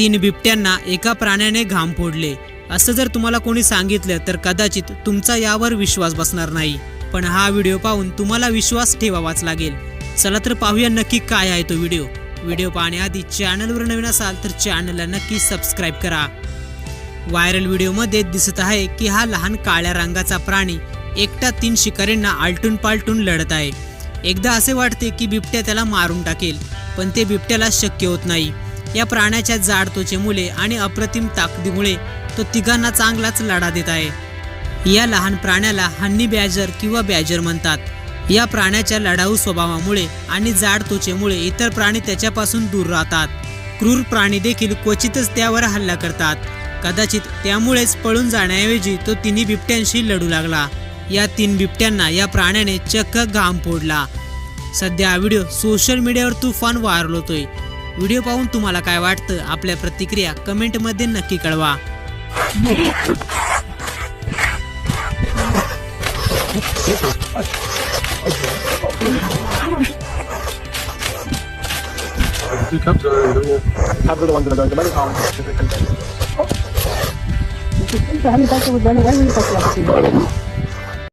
तीन बिबट्यांना एका प्राण्याने घाम फोडले. असं जर तुम्हाला कोणी सांगितलं तर कदाचित तुमचा यावर विश्वास बसणार नाही. पण हा व्हिडिओ पाहून तुम्हाला विश्वास ठेवावाच लागेल. चला तर पाहूया नक्की काय आहे तो व्हिडिओ. व्हिडिओ पाहण्याआधी चॅनलवर नवीन असाल तर चॅनलला नक्की सबस्क्राईब करा. व्हायरल व्हिडिओमध्ये दिसत आहे की हा लहान काळ्या रंगाचा प्राणी एकटा तीन शिकारींना आलटून पालटून लढत आहे. एकदा असे वाटते की बिबट्या त्याला मारून टाकेल पण ते बिबट्याला शक्य होत नाही. या प्राण्याच्या जाड त्वचेमुळे आणि अप्रतिम ताकदीमुळे तो तिघांना चांगलाच लढा देत आहे. या लहान प्राण्याला हन्नी बॅजर किंवा बॅजर म्हणतात. या प्राण्याच्या लढाऊ स्वभावामुळे आणि जाड त्वचेमुळे इतर प्राणी त्याच्यापासून दूर राहतात. क्रूर प्राणी देखील क्वचितच त्यावर हल्ला करतात. कदाचित त्यामुळेच पळून जाण्याऐवजी तो तिन्ही बिबट्यांशी लढू लागला. या तीन बिबट्यांना या प्राण्याने चक्क घाम फोडला. सध्या हा व्हिडिओ सोशल मीडियावर तुफान व्हायरल होतोय. व्हिडिओ पाहून तुम्हाला काय वाटतं आपल्या प्रतिक्रिया कमेंटमध्ये नक्की कळवा.